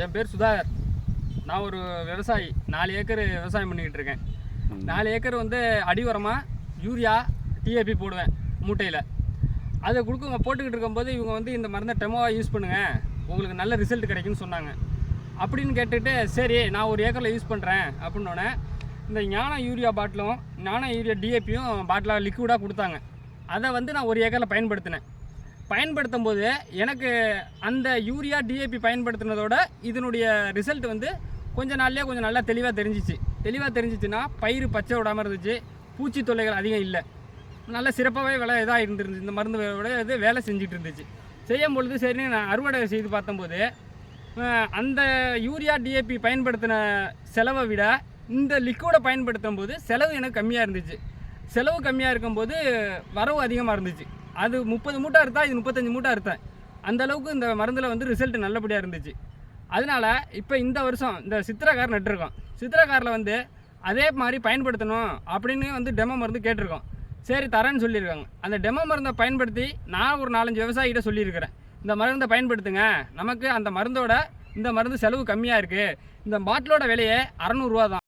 என் பேர் சுதாகர். நான் ஒரு விவசாயி. நாலு ஏக்கர் விவசாயம் பண்ணிக்கிட்டு இருக்கேன். நாலு ஏக்கர் வந்து அடி உரமாக யூரியா டிஏபி போடுவேன் மூட்டையில். அதை கொடுக்குங்க போட்டுக்கிட்டு இருக்கும்போது இவங்க வந்து இந்த மருந்தை டெமோவாக யூஸ் பண்ணுங்கள் உங்களுக்கு நல்ல ரிசல்ட் கிடைக்கும்னு சொன்னாங்க. அப்படின்னு கேட்டுட்டு சரி நான் ஒரு ஏக்கரில் யூஸ் பண்ணுறேன் அப்படின்னோடனே இந்த ஞான யூரியா பாட்டிலும் ஞான யூரியா டிஏபியும் பாட்டிலாக லிக்விடாக கொடுத்தாங்க. அதை வந்து நான் ஒரு ஏக்கரில் பயன்படுத்தினேன். பயன்படுத்தும் போது எனக்கு அந்த யூரியா டிஏபி பயன்படுத்தினதோட இதனுடைய ரிசல்ட் வந்து கொஞ்சம் நாள்லேயே கொஞ்சம் நல்லா தெளிவாக தெரிஞ்சிச்சு. தெளிவாக தெரிஞ்சிச்சுன்னா பயிர் பச்சை விடாமல் இருந்துச்சு. பூச்சி தொல்லைகள் அதிகம் இல்லை. நல்ல சிறப்பாகவே விலை இதாக இருந்துருந்துச்சு இந்த மருந்து விட இது வேலை செஞ்சுட்டு இருந்துச்சு. செய்யும் பொழுது சரி நான் அறுவடை செய்து பார்த்தம்போது அந்த யூரியா டிஏபி பயன்படுத்தின செலவை விட இந்த லிக்விடை பயன்படுத்தும் போது செலவு எனக்கு கம்மியாக இருந்துச்சு. செலவு கம்மியாக இருக்கும்போது வரவு அதிகமாக இருந்துச்சு. அது முப்பது மூட்டை அறுத்தா இது முப்பத்தஞ்சு மூட்டை அறுத்தேன். அந்த அளவுக்கு இந்த மருந்தில் வந்து ரிசல்ட் நல்லபடியாக இருந்துச்சு. அதனால இப்போ இந்த வருஷம் இந்த சித்திரக்கார் நட்டிருக்கோம். சித்திரக்காரில் வந்து அதே மாதிரி பயன்படுத்தணும் அப்படின்னு வந்து டெமோ மருந்து கேட்டிருக்கோம். சரி தரேன்னு சொல்லியிருக்காங்க. அந்த டெமோ மருந்தை பயன்படுத்தி நான் ஒரு நாலஞ்சு விவசாயிகிட்ட சொல்லியிருக்கிறேன். இந்த மருந்தை பயன்படுத்துங்க. நமக்கு அந்த மருந்தோட இந்த மருந்து செலவு கம்மியாக இருக்குது இந்த பாட்டிலோட விலையே அறநூறுவா தான்